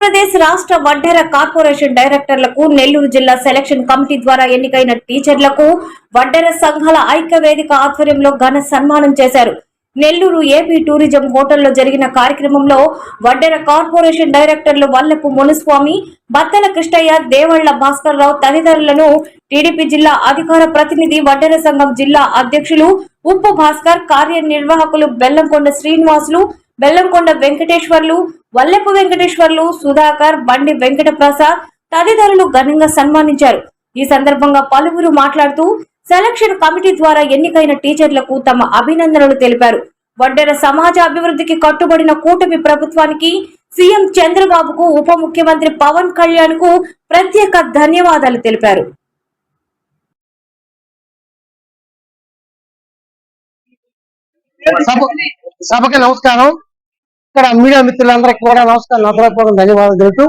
ఆంధ్రప్రదేశ్ రాష్ట్ర వడ్డెర కార్పొరేషన్ డైరెక్టర్లకు నెల్లూరు జిల్లా selection committee ద్వారా ఎన్నికైన టీచర్లకు వడ్డెర సంఘాల ఐక్య వేదిక ఆధ్వర్యంలో ఘన సన్మానం చేశారు. నెల్లూరు ఏపీ టూరిజం హోటల్లో జరిగిన కార్యక్రమంలో వడ్డెర కార్పొరేషన్ డైరెక్టర్లు వల్లపు మునుస్వామి బత్తల కృష్ణయ్య దేవళ్ళ భాస్కర్ రావు తదితరులను టీడీపీ జిల్లా అధికార ప్రతినిధి వడ్డెర సంఘం జిల్లా అధ్యక్షులు ఉప్పు భాస్కర్ కార్యనిర్వాహకులు బెల్లంకొండ శ్రీనివాసులు బెల్లంకొండ వెంకటేశ్వర్లు వల్లెపు వెంకటేశ్వర్లు సుధాకర్ బండి వెంకట ప్రసాద్ తదితరులు ఘనంగా సన్మానించారు. ఈ సందర్భంగా పలువురు మాట్లాడుతూ సెలక్షన్ కమిటీ ద్వారా ఎన్నికైన టీచర్లకు తమ అభినందనలు తెలిపారు. వడ్డెర సమాజ అభివృద్ధికి కట్టుబడిన కూటమి ప్రభుత్వానికి సీఎం చంద్రబాబుకు ఉప ముఖ్యమంత్రి పవన్ కళ్యాణ్కు ప్రత్యేక ధన్యవాదాలు తెలిపారు. సభకి నమస్కారం. ఇక్కడ మీడియా మిత్రులందరికీ కూడా నమస్కారం. నమస్కారం ధన్యవాదాలు తెలుపుతూ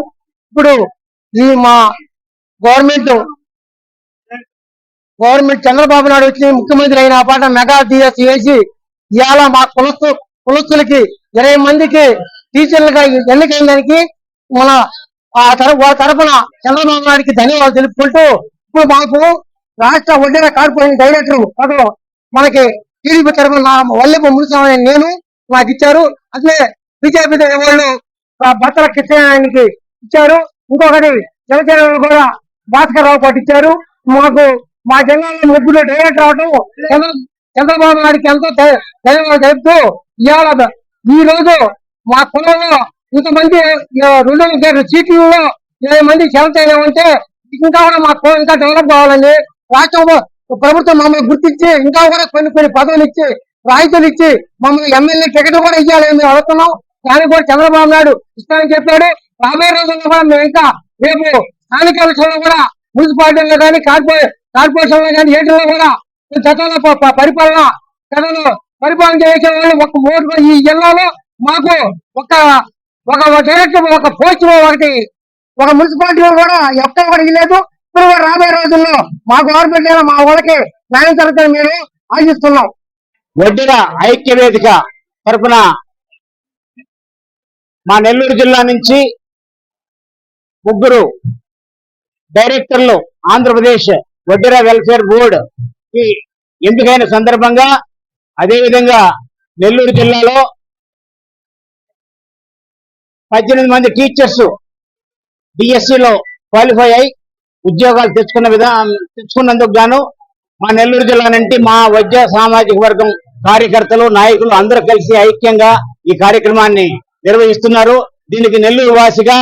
ఇప్పుడు ఈ మా గవర్నమెంట్ గవర్నమెంట్ చంద్రబాబు నాయుడు వచ్చి ముఖ్యమంత్రి అయిన పాట మెగా డిఎస్ వేసి ఇవాళ మా కులస్తు కులస్తులకి ఇరవై మందికి టీచర్లుగా ఎన్నికైన దానికి మన ఆ తరఫు వాళ్ళ తరఫున చంద్రబాబు నాయుడికి ధన్యవాదాలు తెలుపుకుంటూ ఇప్పుడు మాకు రాష్ట్ర వడ్డీర కార్పొరేషన్ డైరెక్టర్ మనకి టీడీపీ తరఫున నా వల్లెపు నేను మాకు ఇచ్చారు. అట్లే బీజేపీ వాళ్ళు భర్తల బత్తల ఇచ్చారు. ఇంకొకటి జనసేన కూడా భాస్కర్ రావు పాటు ఇచ్చారు. మాకు మా జిల్లాలో ముగ్గురు డైరెక్ట్ అవడం చంద్రబాబు నాయుడికి ఎంతో ధ- ధన్యవాదాలు ఇవాళ ఈ రోజు మా కులంలో ఇంతమంది రెండు వందల సీట్లలో ఇరవై మంది సెలెక్ట్ ఉంటే ఇంకా కూడా మా కులం ఇంకా డెవలప్ కావాలని రాష్ట్రంలో ప్రభుత్వం మమ్మల్ని గుర్తించి ఇంకా కూడా కొన్ని కొన్ని పదవులు ఇచ్చి రాయితీలు ఇచ్చి మమ్మల్ని ఎమ్మెల్యే టికెట్ కూడా ఇవ్వాలని మేము అడుగుతున్నాం దానికి కూడా చంద్రబాబు నాయుడు ఇస్తానని చెప్పాడు. రాబోయే రోజుల్లో కూడా మేము ఇంకా రేపు స్థానిక ఎలక్షన్లో కూడా మున్సిపాలిటీలో కానీ కార్పొరే కార్పొరేషన్లో కానీ ఏటిలో కూడా గతంలో పరిపాలన గతంలో పరిపాలన చేసే వాళ్ళు ఒక ఓటు ఈ జిల్లాలో మాకు ఒక ఒక డైరెక్టర్ ఒక పోస్ట్ ఒకటి ఒక మున్సిపాలిటీ కూడా ఎక్కడ కూడా ఇవ్వలేదు ఇప్పుడు కూడా రాబోయే రోజుల్లో మా గవర్నమెంట్ మా వాళ్ళకి న్యాయం జరుగుతుందని మేము ఆశిస్తున్నాం. వడ్డీల ఐక్య వేదిక తరపున మా నెల్లూరు జిల్లా నుంచి ముగ్గురు డైరెక్టర్లు ఆంధ్రప్రదేశ్ వడ్డీరా వెల్ఫేర్ బోర్డ్కి ఎంపికైన సందర్భంగా అదేవిధంగా నెల్లూరు జిల్లాలో పద్దెనిమిది మంది టీచర్స్ డిఎస్సిలో క్వాలిఫై అయి ఉద్యోగాలు తెచ్చుకున్న విధానం తెచ్చుకున్నందుకు గాను మా నెల్లూరు జిల్లా నుండి మా వైద్య సామాజిక వర్గం కార్యకర్తలు నాయకులు అందరూ కలిసి ఐక్యంగా ఈ కార్యక్రమాన్ని నిర్వహిస్తున్నారు. దీనికి నెల్లూరు వాసిగా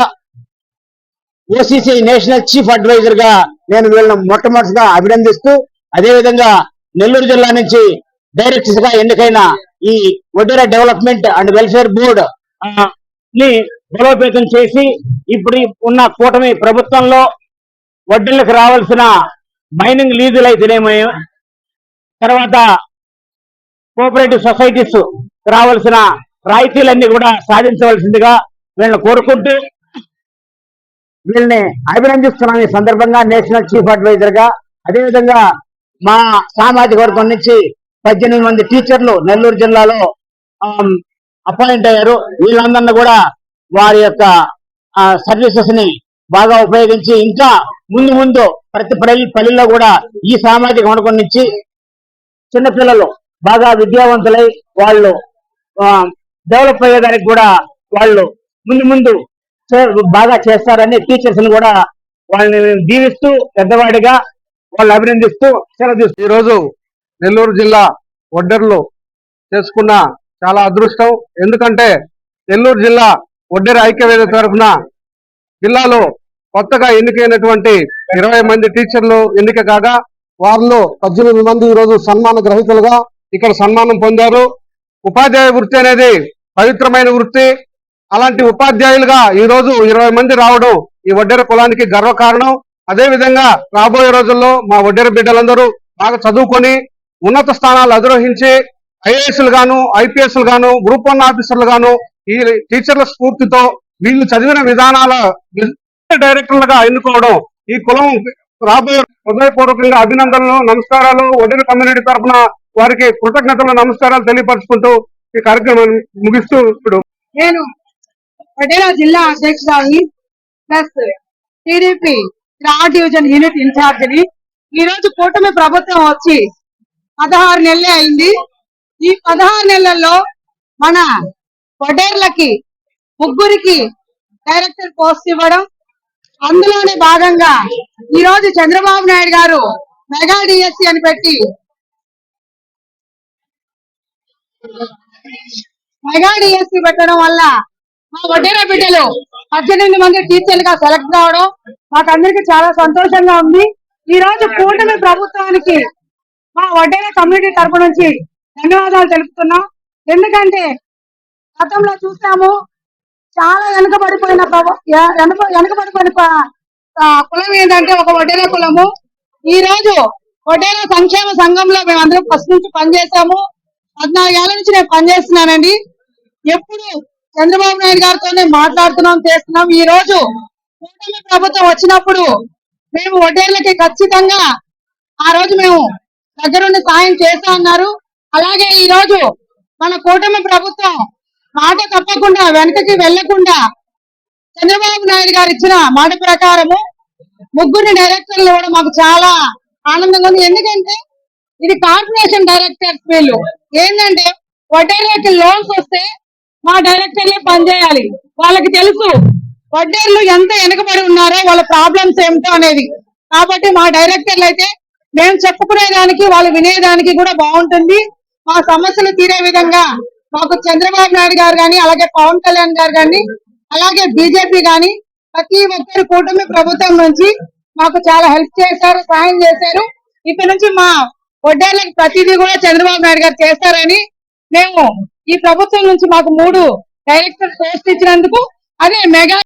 ఓసీసీ నేషనల్ చీఫ్ అడ్వైజర్గా నేను వీళ్ళని మొట్టమొదటిగా అభినందిస్తూ అదేవిధంగా నెల్లూరు జిల్లా నుంచి డైరెక్టర్స్గా ఎన్నికైన ఈ వడ్డీర డెవలప్మెంట్ అండ్ వెల్ఫేర్ బోర్డ్ని బలోపేతం చేసి ఇప్పుడు ఉన్న కూటమి ప్రభుత్వంలో వడ్డీలకు రావాల్సిన మైనింగ్ లీజులు అయితేనేమో తర్వాత కోఆపరేటివ్ సొసైటీస్ రావాల్సిన రాయితీలన్నీ కూడా సాధించవలసిందిగా వీళ్ళని కోరుకుంటూ వీళ్ళని అభినందిస్తున్నాం ఈ సందర్భంగా నేషనల్ చీఫ్ అడ్వైజర్గా అదేవిధంగా మా సామాజిక వర్గం నుంచి పద్దెనిమిది మంది టీచర్లు నెల్లూరు జిల్లాలో అపాయింట్ అయ్యారు. వీళ్ళందరినీ కూడా వారి యొక్క సర్వీసెస్ని బాగా ఉపయోగించి ఇంకా ముందు ముందు ప్రతి పల్లెల్లో కూడా ఈ సామాజిక వర్గం నుంచి చిన్నపిల్లలు బాగా విద్యావంతులై వాళ్ళు డెవలప్ అయ్యేదానికి కూడా వాళ్ళు ముందు ముందు బాగా చేస్తారని టీచర్స్ని కూడా వాళ్ళని దీవిస్తూ పెద్దవాడిగా వాళ్ళు అభినందిస్తూ సెలవు ఈరోజు ఈ రోజు నెల్లూరు జిల్లా ఒడ్డెర్లు చేసుకున్న చాలా అదృష్టం. ఎందుకంటే నెల్లూరు జిల్లా ఒడ్డెర ఐక్యవేద తరఫున జిల్లాలో కొత్తగా ఎన్నికైనటువంటి ఇరవై మంది టీచర్లు ఎన్నిక కాగా వారిలో పద్దెనిమిది మంది ఈ రోజు సన్మాన గ్రహీతలుగా ఇక్కడ సన్మానం పొందారు. ఉపాధ్యాయ వృత్తి అనేది పవిత్రమైన వృత్తి. అలాంటి ఉపాధ్యాయులుగా ఈ రోజు ఇరవై మంది రావడం ఈ వడ్డెర కులానికి గర్వకారణం అదే విధంగా రాబోయే రోజుల్లో మా వడ్డెర బిడ్డలందరూ బాగా చదువుకొని ఉన్నత స్థానాలు అధిరోహించి ఐఏఎస్ గాను ఐపీఎస్లు గాను గ్రూప్ వన్ ఆఫీసర్లు గాను ఈ టీచర్ల స్ఫూర్తితో వీళ్ళు చదివిన విధానాల డైరెక్టర్లుగా ఎన్నుకోవడం ఈ కులం రాబోయే హృదయపూర్వకంగా అభినందనలు నమస్కారాలు. వడ్డెర కమ్యూనిటీ తరఫున వారికి కృతజ్ఞతలు నమస్కారాలు తెలియపరుచుకుంటూ ఈ కార్యక్రమాన్ని ముగిస్తూ ఇప్పుడు నేను పటేలా జిల్లా అధ్యక్షురాలిని plus TDP R division unit ఇన్ఛార్జిని. ఈ రోజు కూటమి ప్రభుత్వం వచ్చి పదహారు నెలలే అయింది. ఈ పదహారు నెలల్లో మన వడేర్లకి ముగ్గురికి డైరెక్టర్ పోస్ట్ ఇవ్వడం అందులోనే భాగంగా ఈ రోజు చంద్రబాబు నాయుడు గారు మెగా డిఎస్సి అని పెట్టి మెగా డిఎస్సి పెట్టడం వల్ల మా వడ్డేరా బిడ్డలు పద్దెనిమిది మంది టీచర్లు గా సెలెక్ట్ కావడం మాకందరికి చాలా సంతోషంగా ఉంది. ఈ రోజు కూటమి ప్రభుత్వానికి మా వడ్డేరా కమ్యూనిటీ తరపు నుంచి ధన్యవాదాలు తెలుపుతున్నాం. ఎందుకంటే గతంలో చూసాము చాలా వెనుకబడిపోయిన వెనుకబడిపోయిన కులం ఏంటంటే ఒక వడ్డేరా కులము. ఈ రోజు వడ్డేరా సంక్షేమ సంఘంలో మేమందరం ఫస్ట్ నుంచి పనిచేసాము. పద్నాలుగేళ్ళ నుంచి నేను పనిచేస్తున్నానండి ఎప్పుడు చంద్రబాబు నాయుడు గారితోనే మాట్లాడుతున్నాం చేస్తున్నాం. ఈ రోజు కూటమి ప్రభుత్వం వచ్చినప్పుడు మేము వడ్డేళ్ళకి ఖచ్చితంగా ఆ రోజు మేము దగ్గరుండి సాయం చేస్తా అన్నారు. అలాగే ఈ రోజు మన కూటమి ప్రభుత్వం మాట తప్పకుండా వెనకకి వెళ్ళకుండా చంద్రబాబు నాయుడు గారు ఇచ్చిన మాట ప్రకారము ముగ్గురిని డైరెక్టర్లు ఇవ్వడం మాకు చాలా ఆనందంగా ఉంది. ఎందుకంటే ఇది కార్పొరేషన్ డైరెక్టర్స్ వీళ్ళు. ఏంటంటే వడ్డీలకి లోన్స్ వస్తే మా డైరెక్టర్లే పనిచేయాలి వాళ్ళకి తెలుసు వడ్డీలు ఎంత వెనకబడి ఉన్నారో వాళ్ళ ప్రాబ్లమ్స్ ఏమిటో అనేది. కాబట్టి మా డైరెక్టర్లు అయితే మేము చెప్పుకునేదానికి వాళ్ళు వినేదానికి కూడా బాగుంటుంది. మా సమస్యలు తీరే విధంగా మాకు చంద్రబాబు నాయుడు గారు కానీ అలాగే పవన్ కళ్యాణ్ గారు కానీ అలాగే బీజేపీ కానీ ప్రతి ఒక్కరు కూటమి ప్రభుత్వం నుంచి మాకు చాలా హెల్ప్ చేశారు సాయం చేశారు. ఇక్కడ నుంచి మా వడ్డేర్లకు ప్రతిదీ కూడా చంద్రబాబు నాయుడు గారు చేస్తారని మేము ఈ ప్రభుత్వం నుంచి మాకు మూడు డైరెక్టర్ పోస్ట్ ఇచ్చినందుకు అదే మెగా